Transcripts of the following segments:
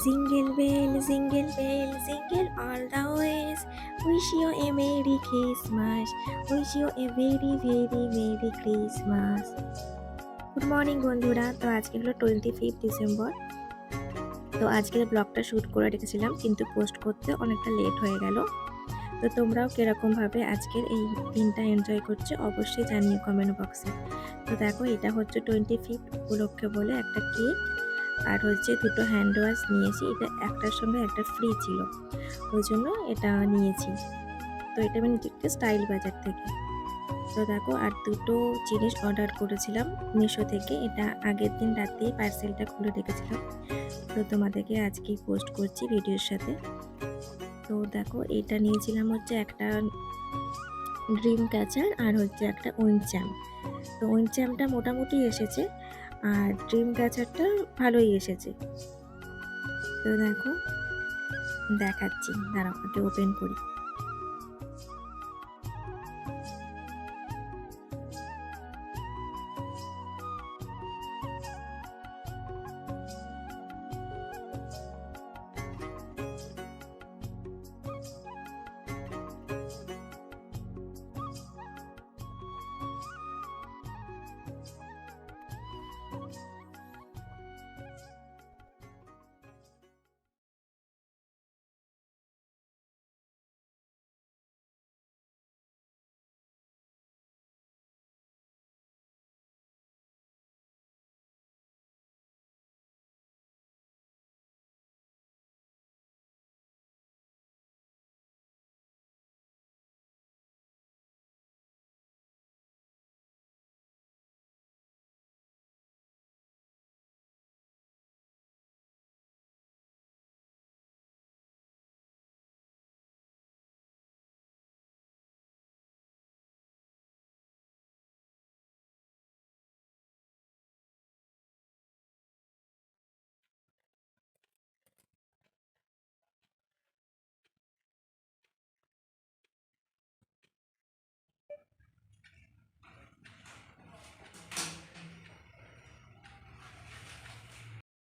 Jingle bell, jingle bell, jingle all the ways. Wish you a Merry Christmas. Wish you a very, very, Merry Christmas. Good morning বন্ধুরা তো আজকে হলো twenty fifth December তো আজকের ব্লগটা shoot করে রেখেছিলাম কিন্তু পোস্ট করতে অনেকটা লেট হয়ে গেল তো তোমরাও কীরকমভাবে আজকের এই দিনটা এনজয় করছ অবশ্যই জানিও কমেন্ট বক্সে তো দেখো এটা হচ্ছে টোয়েন্টি ফিফথ উপলক্ষে বলে একটা কেক আর হচ্ছে দুটো হ্যান্ড ওয়াশ নিয়েছি, এটা একটার সঙ্গে একটা ফ্রি ছিল। ওই জন্য এটা নিয়েছি। তো এটা আমি নিচ্ছি স্টাইল বাজার থেকে। তো দেখো, আর দুটো জিনিস অর্ডার করেছিলাম মিশো থেকে, এটা আগের দিন রাতেই পার্সেলটা খুলে রেখেছিলাম। তো তোমাদেরকে আজকেই পোস্ট করছি ভিডিওর সাথে। তো দেখো, এটা নিয়েছিলাম হচ্ছে একটা ড্রিম ক্যাচার আর হচ্ছে একটা উইনচ্যাম তো উইনচ্যামটা মোটামুটি এসেছে। আর ড্রিম ক্যাচারটা ভালোই এসেছে। তো দেখো দেখাচ্ছি দাঁড়াও ওকে ওপেন করি।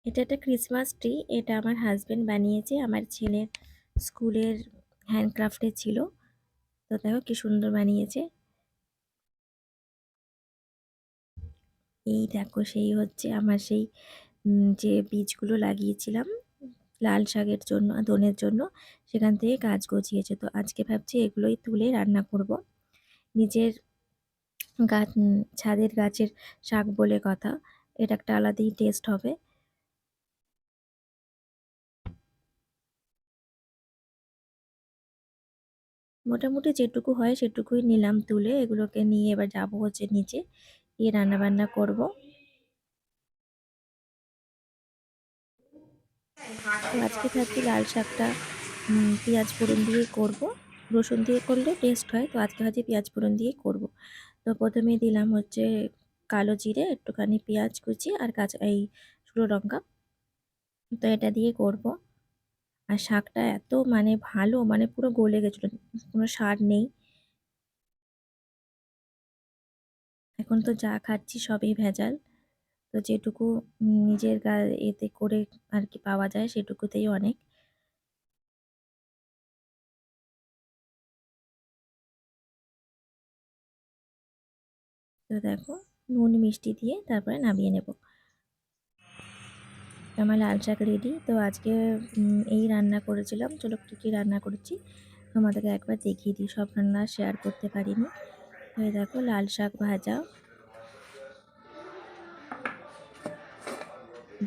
এটা একটা ক্রিসমাস ট্রি এটা আমার হাজব্যান্ড বানিয়েছে, আমার ছেলের স্কুলের হ্যান্ডক্রাফটে ছিল। তো দেখো কি সুন্দর বানিয়েছে। এই দেখো সেই হচ্ছে আমার সেই যে বীজগুলো লাগিয়েছিলাম লাল শাকের জন্য, ধনের জন্য, সেখান থেকে গাছ গজিয়েছে। তো আজকে ভাবছি এগুলোই তুলে রান্না করব। নিজের গাছ, ছাদের গাছের শাক বলে কথা, এটা একটা আলাদাই টেস্ট হবে। মোটামুটি যেটুকু হয় সেটুকুই নিলাম তুলে, এগুলোকে নিয়ে এবার যাব হচ্ছে নিচে, গিয়ে রান্নাবান্না করব। তো আজকে থাকছি লাল শাকটা পেঁয়াজ ফোড়ন দিয়ে করব। রসুন দিয়ে করলে টেস্ট হয়, তো আজকে ভাজি পেঁয়াজ ফোড়ন দিয়ে করব। তো প্রথমে দিলাম হচ্ছে কালো জিরে, একটুখানি পেঁয়াজ কুচি আর কাঁচা, এই শুকনো লঙ্কা। তো এটা দিয়ে করব। আর শাকটা এত মানে ভালো মানে পুরো গলে গেছিল, কোনো সার নেই। এখন তো যা খাচ্ছি সবই ভেজাল। তো যেটুকু নিজের গা এতে করে আর কি পাওয়া যায় সেটুকুতেই অনেক। তো দেখো, নুন, মিষ্টি দিয়ে তারপরে নামিয়ে নেব। আমার লাল শাক রেডি তো আজকে এই রান্না করেছিলাম। চলো কী কী রান্না করেছি, তোমাদেরকে একবার দেখিয়ে দিই। সব রান্না শেয়ার করতে পারিনি। তো দেখো, লাল শাক ভাজা,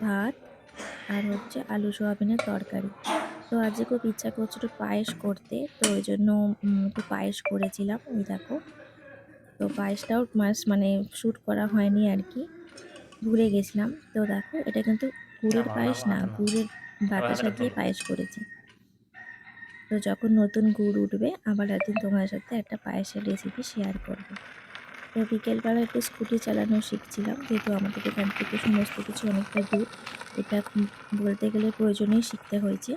ভাত, আর হচ্ছে আলু সোয়াবিনের তরকারি। তো আজকে খুব ইচ্ছা করছে একটু পায়েস করতে, তো ওই জন্য একটু পায়েস করেছিলাম। ওই দেখো, তো পায়েসটাও মাস মানে শ্যুট করা হয়নি আর কি। ভুলে গেছিলাম। তো দেখো এটা কিন্তু গুড়ের পায়েস না গুড়ের বাতাসা দিয়ে পায়েস করেছি। তো যখন নতুন গুড় উঠবে আবার একদিন তোমার সাথে একটা পায়েসের রেসিপি শেয়ার করব। তো বিকেলবেলা একটু স্কুটি চালানো শিখছিলাম যেহেতু আমাদের এখান থেকে সমস্ত কিছু অনেকটা দূর। এটা বলতে গেলে প্রয়োজনেই শিখতে হয়েছে।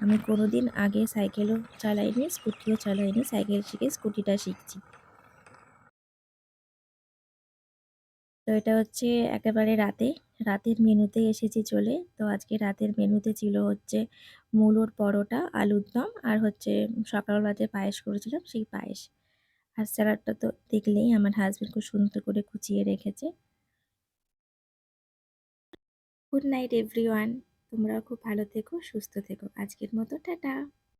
আমি কোনো দিন আগে সাইকেলও চালাইনি স্কুটিও চালাইনি সাইকেল শিখে স্কুটিটা শিখছি। তো এটা হচ্ছে একেবারে রাতে। রাতের মেনুতে এসেছি চলে। তো আজকে রাতের মেনুতে ছিল হচ্ছে মূলোর পরোটা, আলুর দম আর হচ্ছে সকালবেলা যে পায়েস করেছিলাম সেই পায়েস। আর স্যালাডটা তো দেখলেই আমার হাজব্যান্ড খুব সুন্দর করে কুচিয়ে রেখেছে। গুড নাইট এভরিওয়ান তোমরাও খুব ভালো থেকো, সুস্থ থেকো। আজকের মতো, টাটা।